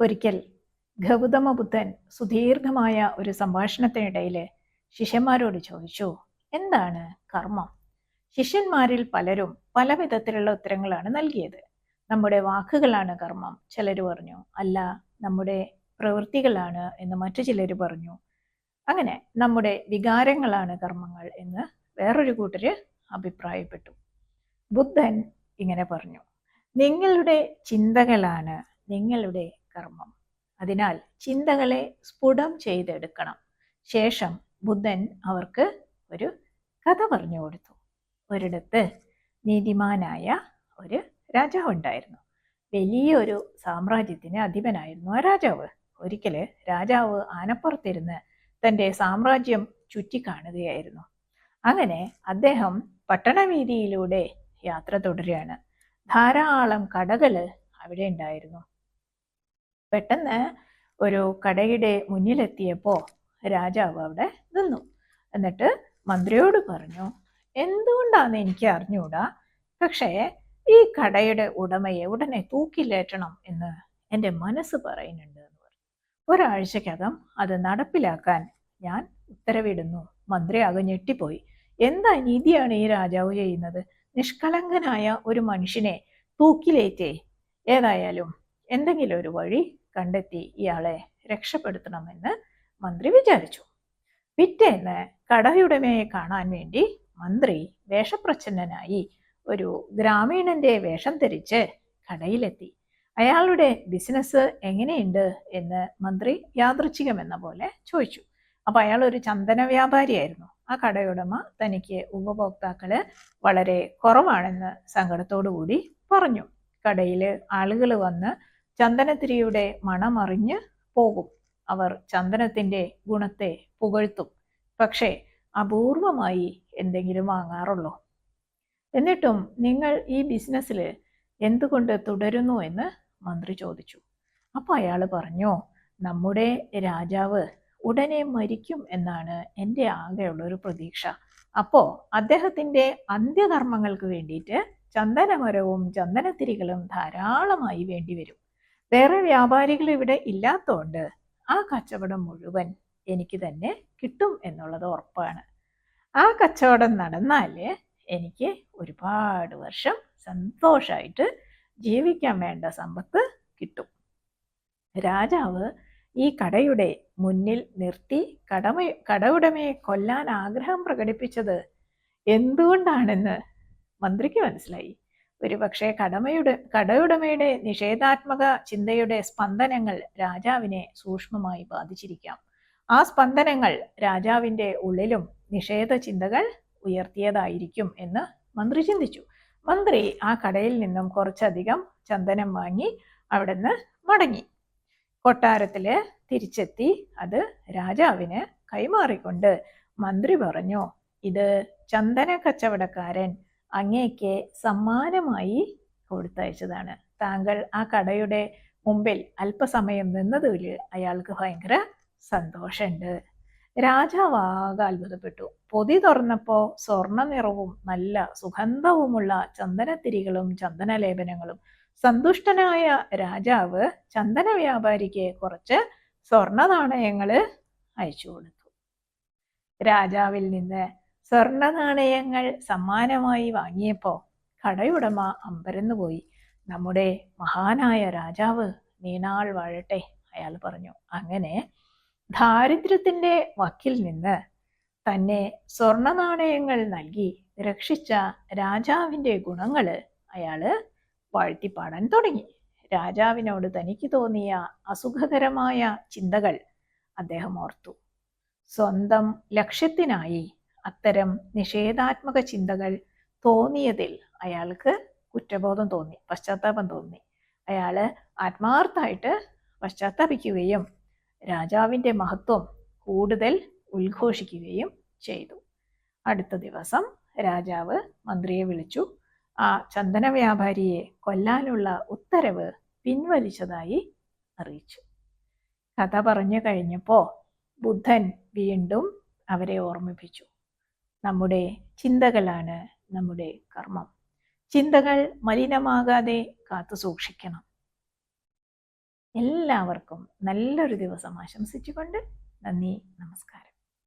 ഒരിക്കൽ ഗൗതമ ബുദ്ധൻ സുദീർഘമായ ഒരു സംഭാഷണത്തിനിടയിൽ ശിഷ്യന്മാരോട് ചോദിച്ചു എന്താണ് കർമ്മം? ശിഷ്യന്മാരിൽ പലരും പല വിധത്തിലുള്ള ഉത്തരങ്ങളാണ് നൽകിയത്. നമ്മുടെ വാക്കുകളാണ് കർമ്മം ചിലർ പറഞ്ഞു. അല്ല നമ്മുടെ പ്രവൃത്തികളാണ് എന്ന് മറ്റു ചിലർ പറഞ്ഞു. അങ്ങനെ നമ്മുടെ വികാരങ്ങളാണ് കർമ്മങ്ങൾ എന്ന് വേറൊരു കൂട്ടർ അഭിപ്രായപ്പെട്ടു. ബുദ്ധൻ ഇങ്ങനെ പറഞ്ഞു നിങ്ങളുടെ ചിന്തകളാണ് നിങ്ങളുടെ കർമ്മം അതിനാൽ ചിന്തകളെ സ്ഫുടം ചെയ്തെടുക്കണം. ശേഷം ബുദ്ധൻ അവർക്ക് ഒരു കഥ പറഞ്ഞു കൊടുത്തു. ഒരിടത്ത് നീതിമാനായ ഒരു രാജാവ് ഉണ്ടായിരുന്നു. വലിയൊരു സാമ്രാജ്യത്തിന് അധിപനായിരുന്നു ആ രാജാവ്. ഒരിക്കൽ രാജാവ് ആനപ്പുറത്തിരുന്ന് തന്റെ സാമ്രാജ്യം ചുറ്റിക്കാണുകയായിരുന്നു. അങ്ങനെ അദ്ദേഹം പട്ടണവീതിയിലൂടെ യാത്ര തുടരുകയാണ്. ധാരാളം കടകൾ അവിടെ ഉണ്ടായിരുന്നു. പെട്ടെന്ന് ഒരു കടയുടെ മുന്നിലെത്തിയപ്പോൾ രാജാവ് അവിടെ നിന്നു. എന്നിട്ട് മന്ത്രിയോട് പറഞ്ഞു എന്തുകൊണ്ടാന്ന് എനിക്ക് അറിഞ്ഞൂടാ? പക്ഷേ ഈ കടയുടെ ഉടമയെ ഉടനെ തൂക്കിലേറ്റണം എന്ന് എന്റെ മനസ്സ് പറയുന്നുണ്ട് എന്ന് പറഞ്ഞു. ഒരാഴ്ചക്കകം അത് നടപ്പിലാക്കാൻ ഞാൻ ഉത്തരവിടുന്നു. മന്ത്രി ആകെ ഞെട്ടിപ്പോയി. എന്താ നീതിയാണ് ഈ രാജാവ് ചെയ്യുന്നത്? നിഷ്കളങ്കനായ ഒരു മനുഷ്യനെ തൂക്കിലേറ്റേ? ഏതായാലും എന്തെങ്കിലും ഒരു വഴി കണ്ടെത്തി ഇയാളെ രക്ഷപ്പെടുത്തണമെന്ന് മന്ത്രി വിചാരിച്ചു. പിറ്റേന്ന് കടയുടമയെ കാണാൻ വേണ്ടി മന്ത്രി വേഷപ്രച്ഛന്നനായി ഒരു ഗ്രാമീണന്റെ വേഷം ധരിച്ച് കടയിലെത്തി. അയാളുടെ ബിസിനസ് എങ്ങനെയുണ്ട് എന്ന് മന്ത്രി യാദൃച്ഛികമെന്ന പോലെ ചോദിച്ചു. അപ്പൊ അയാൾ ഒരു ചന്ദന വ്യാപാരിയായിരുന്നു. ആ കടയുടമ തനിക്ക് ഉപഭോക്താക്കൾ വളരെ കുറവാണെന്ന് സങ്കടത്തോടു കൂടി പറഞ്ഞു. കടയിൽ ആളുകൾ വന്ന് ചന്ദനത്തിരിയുടെ മണമറിഞ്ഞ് പോകും. അവർ ചന്ദനത്തിന്റെ ഗുണത്തെ പുകഴ്ത്തും. പക്ഷേ അപൂർവമായി എന്തെങ്കിലും വാങ്ങാറുള്ളൂ? എന്നിട്ടും നിങ്ങൾ ഈ ബിസിനസ്സിൽ എന്തുകൊണ്ട് തുടരുന്നു എന്ന് മന്ത്രി ചോദിച്ചു. അപ്പോൾ അയാൾ പറഞ്ഞു നമ്മുടെ രാജാവ് ഉടനെ മരിക്കും എന്നാണ് എന്റെ ആകെയുള്ളൊരു പ്രതീക്ഷ. അപ്പോൾ അദ്ദേഹത്തിന്റെ അന്ത്യകർമ്മങ്ങൾക്ക് വേണ്ടിയിട്ട് ചന്ദനമരവും ചന്ദനത്തിരികളും ധാരാളമായി വേണ്ടിവരും. വേറെ വ്യാപാരികൾ ഇവിടെ ഇല്ലാത്തതുകൊണ്ട് ആ കച്ചവടം മുഴുവൻ എനിക്ക് തന്നെ കിട്ടും എന്നുള്ളത് ഉറപ്പാണ്. ആ കച്ചവടം നടന്നാൽ എനിക്ക് ഒരുപാട് വർഷം സന്തോഷമായിട്ട് ജീവിക്കാൻ വേണ്ട സമ്പത്ത് കിട്ടും. രാജാവ് ഈ കടയുടെ മുന്നിൽ നിർത്തി കടമ കടയുടമയെ കൊല്ലാൻ ആഗ്രഹം പ്രകടിപ്പിച്ചത് എന്തുകൊണ്ടാണെന്ന് മന്ത്രിക്ക് മനസ്സിലായി. ഒരുപക്ഷെ കടമയുടെ കടയുടമയുടെ നിഷേധാത്മക ചിന്തയുടെ സ്പന്ദനങ്ങൾ രാജാവിനെ സൂക്ഷ്മമായി ബാധിച്ചിരിക്കാം. ആ സ്പന്ദനങ്ങൾ രാജാവിന്റെ ഉള്ളിലും നിഷേധ ചിന്തകൾ ഉയർത്തിയതായിരിക്കും എന്ന് മന്ത്രി ചിന്തിച്ചു. മന്ത്രി ആ കടയിൽ നിന്നും കുറച്ചധികം ചന്ദനം വാങ്ങി അവിടുന്ന് മടങ്ങി. കൊട്ടാരത്തിൽ തിരിച്ചെത്തി അത് രാജാവിന് കൈമാറിക്കൊണ്ട് മന്ത്രി പറഞ്ഞു ഇത് ചന്ദന കച്ചവടക്കാരൻ അങ്ങേക്ക് സമ്മാനമായി കൊടുത്തയച്ചതാണ്. താങ്കൾ ആ കടയുടെ മുമ്പിൽ അല്പസമയം നിന്നതിൽ അയാൾക്ക് ഭയങ്കര സന്തോഷമുണ്ട്. രാജാവാകെ അത്ഭുതപ്പെട്ടു. പൊതി തുറന്നപ്പോൾ സ്വർണ നിറവും നല്ല സുഗന്ധവുമുള്ള ചന്ദനത്തിരികളും ചന്ദനലേപനങ്ങളും. സന്തുഷ്ടനായ രാജാവ് ചന്ദന വ്യാപാരിക്ക് കുറച്ച് സ്വർണ നാണയങ്ങൾ അയച്ചു കൊടുത്തു രാജാവിൽ നിന്ന് സ്വർണ നാണയങ്ങൾ സമ്മാനമായി വാങ്ങിയപ്പോൾ കടയുടമ അമ്പരന്നുപോയി നമ്മുടെ മഹാനായ രാജാവ് നീനാൾ വാഴട്ടെ അയാൾ പറഞ്ഞു. അങ്ങനെ ദാരിദ്ര്യത്തിന്റെ വക്കിൽ നിന്ന് തന്നെ സ്വർണനാണയങ്ങൾ നൽകി രക്ഷിച്ച രാജാവിന്റെ ഗുണങ്ങൾ അയാൾ വാഴ്ത്തിപ്പാടാൻ തുടങ്ങി. രാജാവിനോട് തനിക്ക് തോന്നിയ അസുഖകരമായ ചിന്തകൾ അദ്ദേഹം ഓർത്തു. സ്വന്തം ലക്ഷ്യത്തിനായി അത്തരം നിഷേധാത്മക ചിന്തകൾ തോന്നിയതിൽ അയാൾക്ക് കുറ്റബോധം തോന്നി പശ്ചാത്താപം തോന്നി. അയാൾ ആത്മാർത്ഥമായിട്ട് പശ്ചാത്താപിക്കുകയും രാജാവിന്റെ മഹത്വം കൂടുതൽ ഉദ്ഘോഷിക്കുകയും ചെയ്തു. അടുത്ത ദിവസം രാജാവ് മന്ത്രിയെ വിളിച്ചു. ആ ചന്ദന വ്യാപാരിയെ കൊല്ലാനുള്ള ഉത്തരവ് പിൻവലിച്ചതായി അറിയിച്ചു. കഥ പറഞ്ഞു കഴിഞ്ഞപ്പോൾ ബുദ്ധൻ വീണ്ടും അവരെ ഓർമ്മിപ്പിച്ചു. നമ്മുടെ ചിന്തകളാണ് നമ്മുടെ കർമ്മം. ചിന്തകൾ മലിനമാകാതെ കാത്തു സൂക്ഷിക്കണം. എല്ലാവർക്കും നല്ലൊരു ദിവസം ആശംസിച്ചുകൊണ്ട് നന്ദി നമസ്കാരം.